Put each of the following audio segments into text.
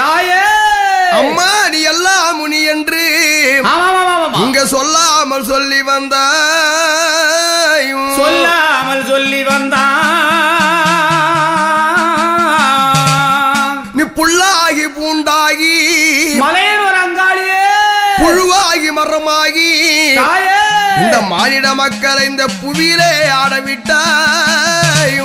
தாயே அம்மா நீ எல்லாம் முனி என்று. இங்க சொல்லாமல் சொல்லி வந்த சொல்லாமல் சொல்லி வந்தான் நீ புல்லாகி பூண்டாகி. மலையன் ஒரு அங்காளியே. புழுவாகி மரமாகி. இந்த மானிட மக்களை இந்த புவியிலே ஆடவிட்டாய்.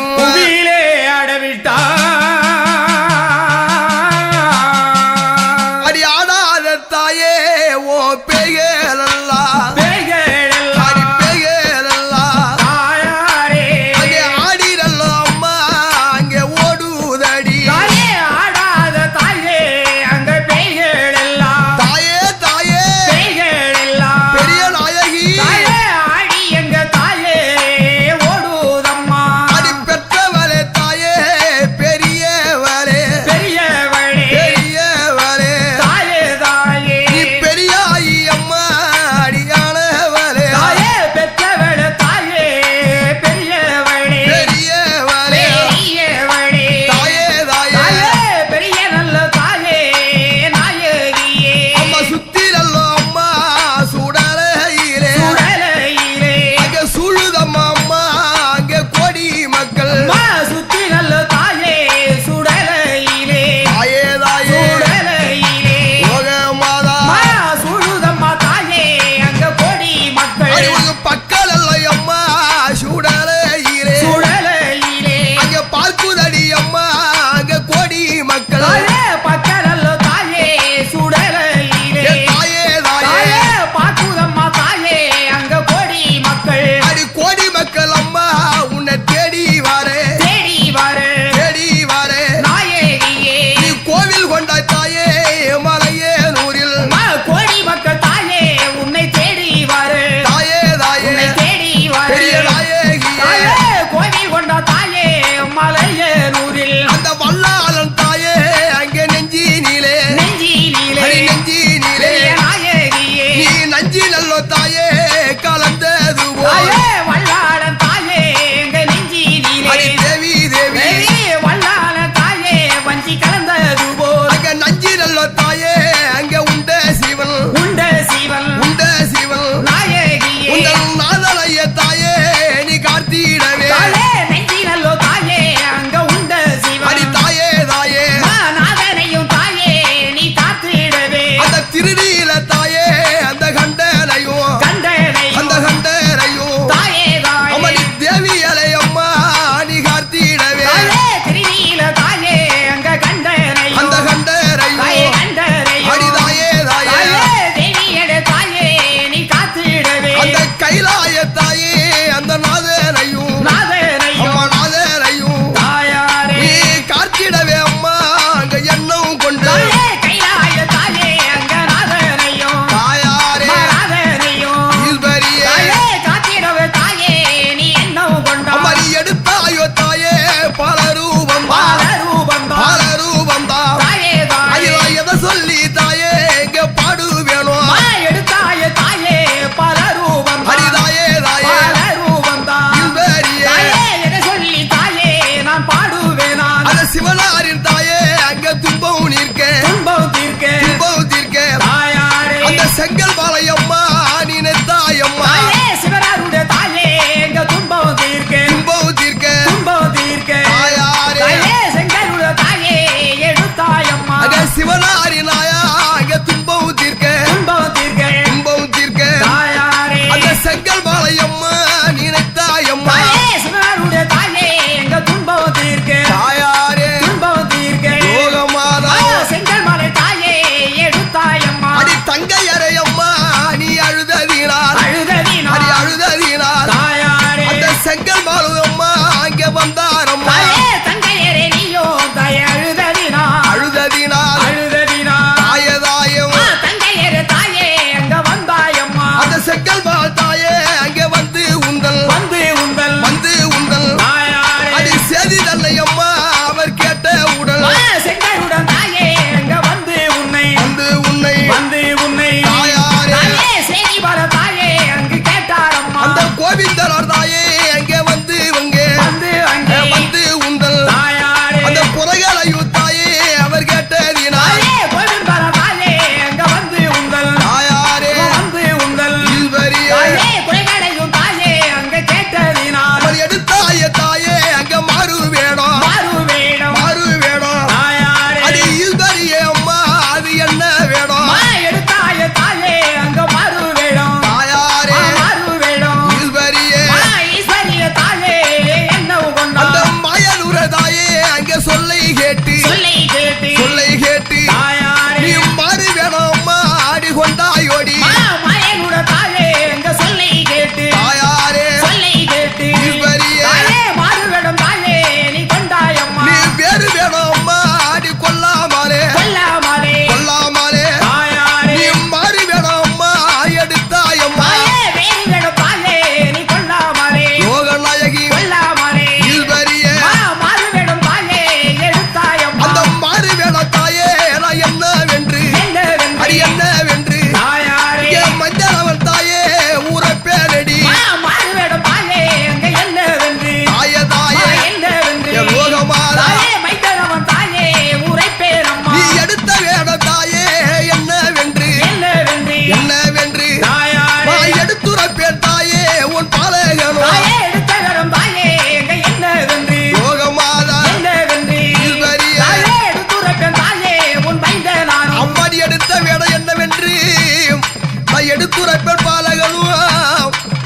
பெற்பாலகனும்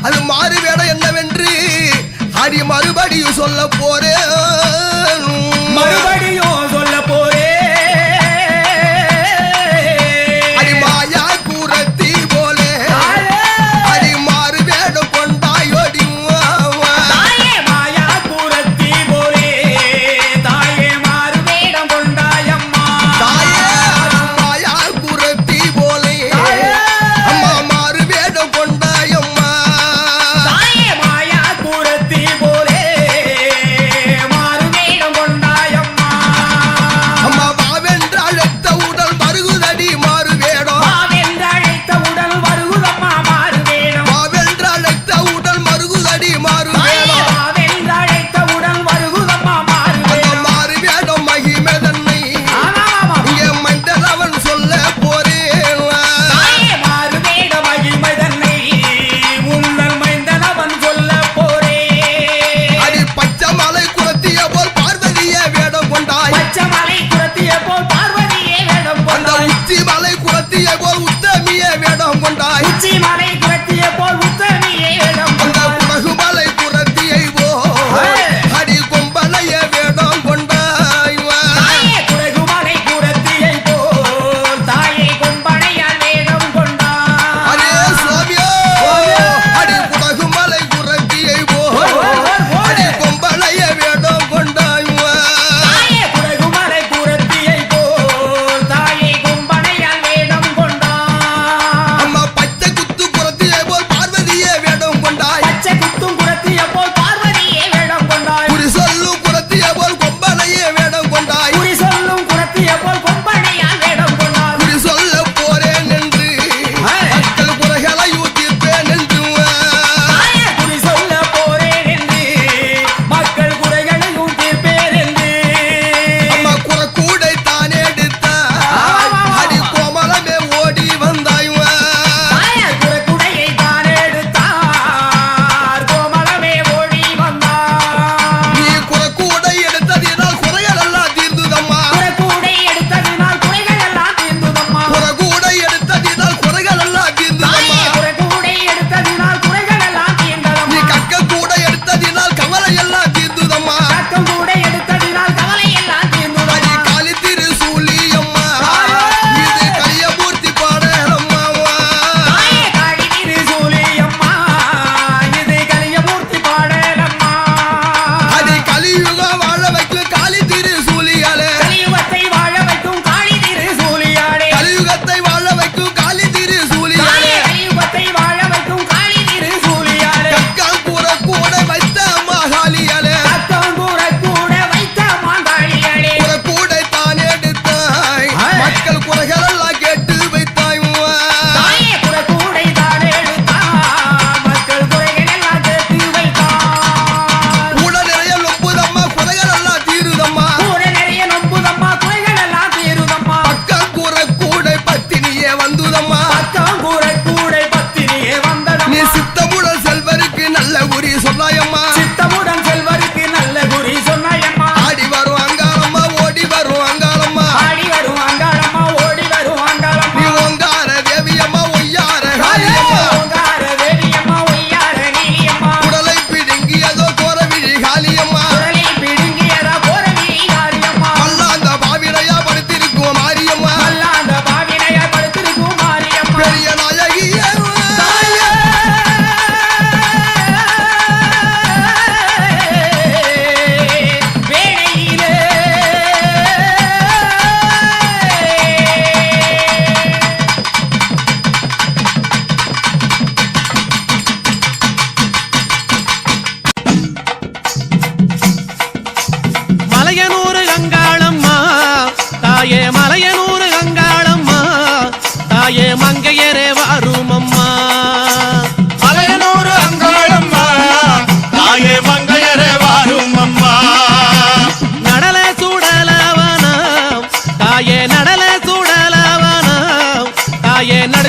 அது மாறு வேடம் என்னவென்று அடி மறுபடியும் சொல்ல போறேன். மறுபடியும்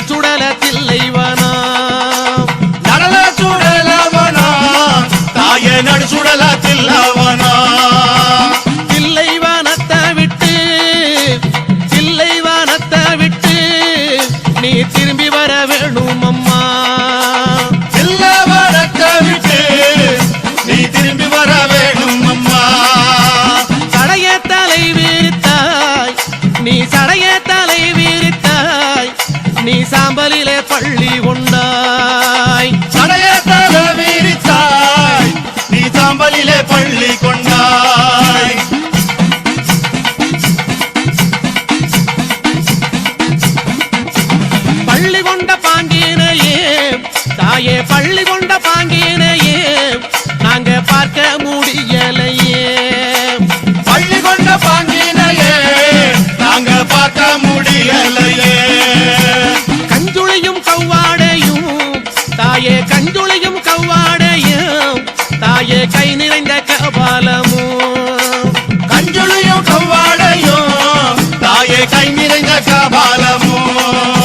தாயே நடுச்சுடல தில்லைவனம் நடல சுடலவனா தாயே நடு சுடல தில்லவனா Golda. கஞ்சுளையும் கவ்வாடையும் தாயே கை நிறைந்த கபாலமும். கஞ்சுளையும் கவ்வாடையும் தாயே கை நிறைந்த கபாலமும்.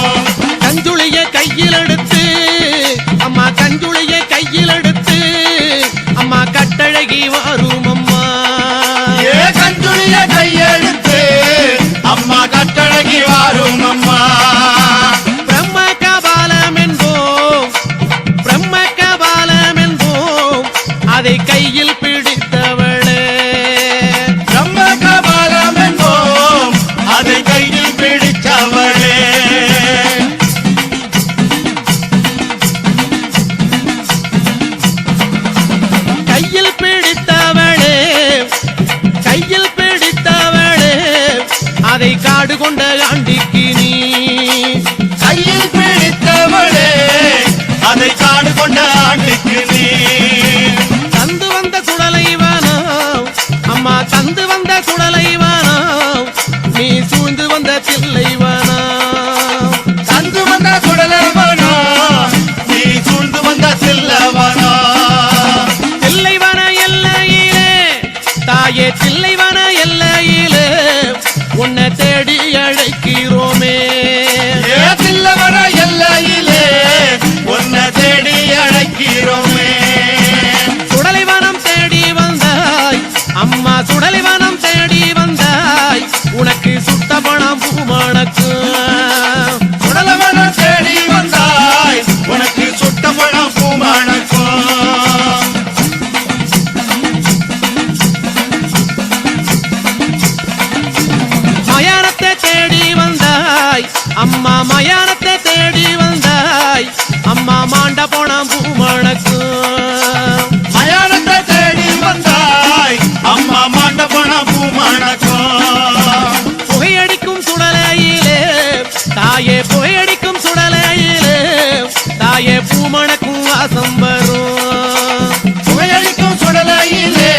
பூமணக்கும் மணக்கும் வாசம் வரும். சுவையளிக்கும் சுடலையிலே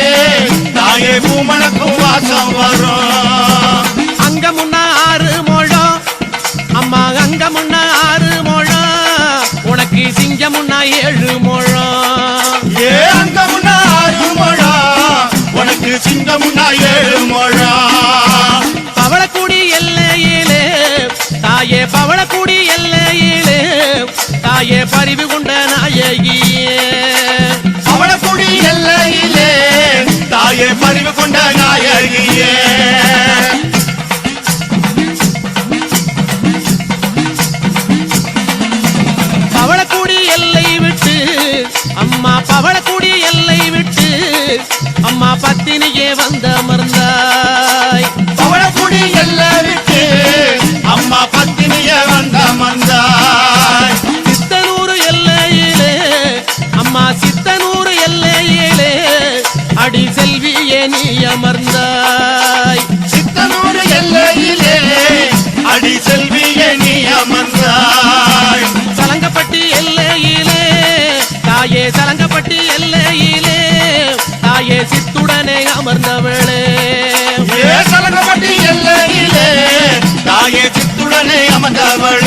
தாயே பூமணக்கும் வாசம் வரும். அழகிய பவளக்குடி எல்லை விட்டு அம்மா பவளக்குடி எல்லை விட்டு அம்மா பத்தினியே வந்த மறந்தார் அவள்